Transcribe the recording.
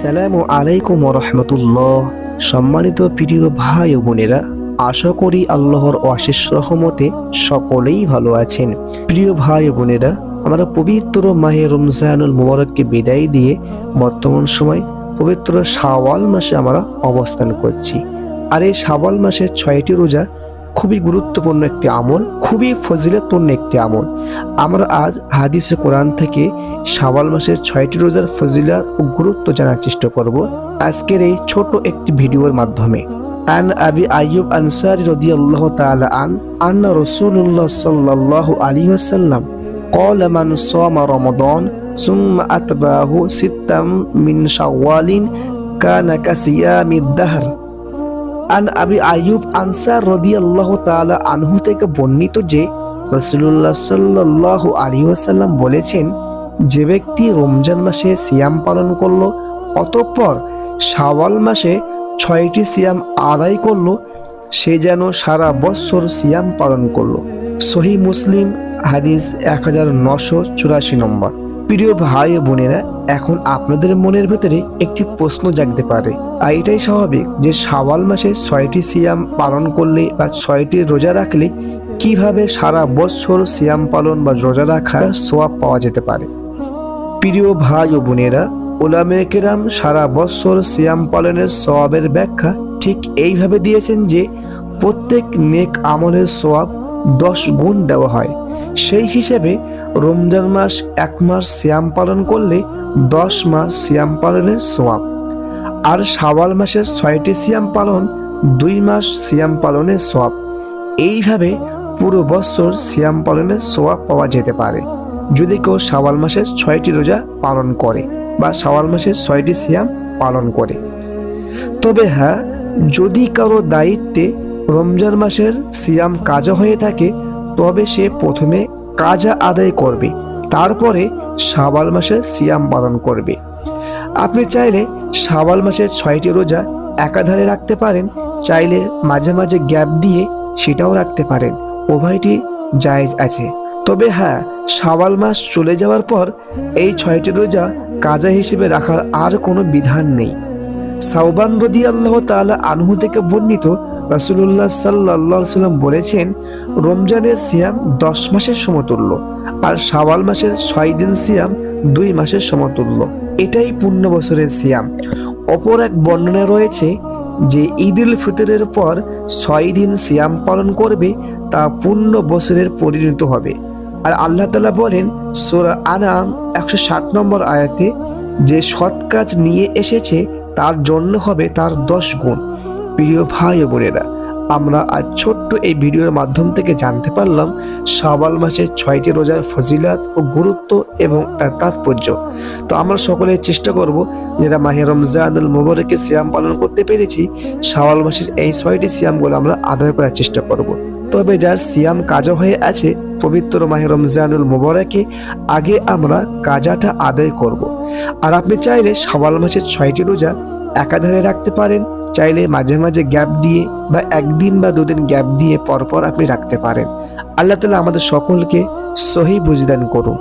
আসসালামু আলাইকুম রহমতুল্লাহ। সম্মানিত প্রিয় ভাই ও বোনেরা, আশা করি আল্লাহর অশেষ রহমতে সকলেই ভালো আছেন। প্রিয় ভাই ও বোনেরা, আমরা পবিত্র মাহে রমজানুল মুবারককে বিদায় দিয়ে বর্তমান সময় পবিত্র শাওয়াল মাসে আমরা অবস্থান করছি। আর এই শাওয়াল মাসের ছয়টি রোজা খুবই গুরুত্বপূর্ণ একটি আমল, খুবই ফজিলতপূর্ণ একটি আমল। আমরা আজ হাদিসে কোরআন থেকে শাওয়াল মাসের ছয়টি রোজার ফজিলত ও গুরুত্ব জানার চেষ্টা করব আজকের এই ছোট একটি ভিডিওর মাধ্যমে আন আবি আইয়ুব আনসারি রাদিয়াল্লাহু তাআলা আন আন্না রাসূলুল্লাহ সাল্লাল্লাহু আলাইহি ওয়াসাল্লাম قال من صام رمضان ثم أتبعه ستا من شوال كان كصيام الدهر আন আবি আইয়ুব আনসার রাদিয়াল্লাহু তাআলা আনহু থেকে বর্ণিত যে রাসূলুল্লাহ সাল্লাল্লাহু আলাইহি ওয়াসাল্লাম বলেছেন যে ব্যক্তি রমজান মাসে সিয়াম পালন করল, অতঃপর শাওয়াল মাসে ছয়টি সিয়াম আদায় করল, সে যেন সারা বছর সিয়াম পালন করল। সহি মুসলিম, হাদিস এক হাজার নশো চুরাশি নম্বর। প্রিয় ভাই ও বোনেরা, এখন আপনাদের মনের ভেতরে একটি প্রশ্ন জাগতে পারে। আর এটাই স্বাভাবিক যে শাওয়াল মাসে ছয়টি সিয়াম পালন করলে বা ছয়টি রোজা রাখলে কীভাবে সারা বছর সিয়াম পালন বা রোজা রাখার সোয়াব পাওয়া যেতে পারে? প্রিয় ভাই ও বোনেরা, ওলামে কেরাম সারা বছর সিয়াম পালনের সোয়াবের ব্যাখ্যা ঠিক এইভাবে দিয়েছেন যে, প্রত্যেক নেক আমলের সোয়াব দশ গুণ দেওয়া হয়। সেই হিসেবে রমজান মাস এক মাস সিয়াম পালন করলে দশ মাস সিয়াম পালনের সোয়াব আর শাওয়াল মাসের ছয়টি সিয়াম পালন দুই মাস সিয়াম পালনের সোয়াব এইভাবে পুরো বছর সিয়াম পালনের সোয়াব পাওয়া যেতে পারে। যদি কেউ শাওয়াল মাসের ছয়টি রোজা পালন করে বা শাওয়াল মাসের ছয়টি সিয়াম পালন করে। তবে হ্যাঁ যদি কারও দায়িত্বে রমজান মাসের সিয়াম কাজা হয়ে থাকে, তবে সে প্রথমে কাজা আদায় করবে, তারপরে শাওয়াল মাসের সিয়াম পালন করবে। আপনি চাইলে শাওয়াল মাসের ছয়টি রোজা একাধারে রাখতে পারেন, চাইলে মাঝে মাঝে গ্যাপ দিয়ে সেটাও রাখতে পারেন। উভয়টি জায়েজ আছে। তবে হ্যাঁ শাওয়াল মাস চলে যাওয়ার পর এই ছয়টি রোজা কাজা হিসেবে রাখার আর কোনো বিধান নেই। সাউবান রদি আল্লাহ তালা আনহু থেকে বর্ণিত রাসূলুল্লাহ সাল্লাল্লাহু আলাইহি সাল্লাম বলেছেন, রমজানের সিয়াম দশ মাসের সমতুল্য আর শাওয়াল মাসের ছয় দিন সিয়াম দুই মাসের সমতুল্য। এটাই পূর্ণ বছরের সিয়াম। অপর এক বর্ণনা রয়েছে যে ঈদ উল ফিতরের পর ছয় দিন সিয়াম পালন করবে তা পূর্ণ বছরের পরিণত হবে। আর আল্লাহ তালা বলেন, সোরা আনাম একশো ষাট নম্বর আয়াতে, যে সৎ কাজ নিয়ে এসেছে, তার জন্য হবে তার দশ গুণ। প্রিয় ভাই ও বোনেরা, আমরা আজ ছোট্ট এই ভিডিওর মাধ্যম থেকে জানতে পারলাম শাওয়াল মাসের ছয়টি রোজার ফজিলাত ও গুরুত্ব এবং তার তাৎপর্য। তো আমরা সকলে চেষ্টা করব যারা মাহে রমজানুল মোবারকে সিয়াম পালন করতে পেরেছি শাওয়াল মাসের এই ছয়টি সিয়ামগুলো আমরা আদায় করার চেষ্টা করব। তবে যার সিয়াম কাজও হয়ে আছে পবিত্র মাহে রমজানুল মোবারকে আগে আমরা কাজাটা আদায় করব। আর আপনি চাইলে সওয়াল মাসের ছয়টি রোজা একাধারে রাখতে পারেন, চাইলে মাঝে মাঝে গ্যাপ দিয়ে বা একদিন বা দুদিন গ্যাপ দিয়ে পরপর আপনি রাখতে পারেন। আল্লাহ তালা আমাদের সকলকে সহি বুঝদান করুন।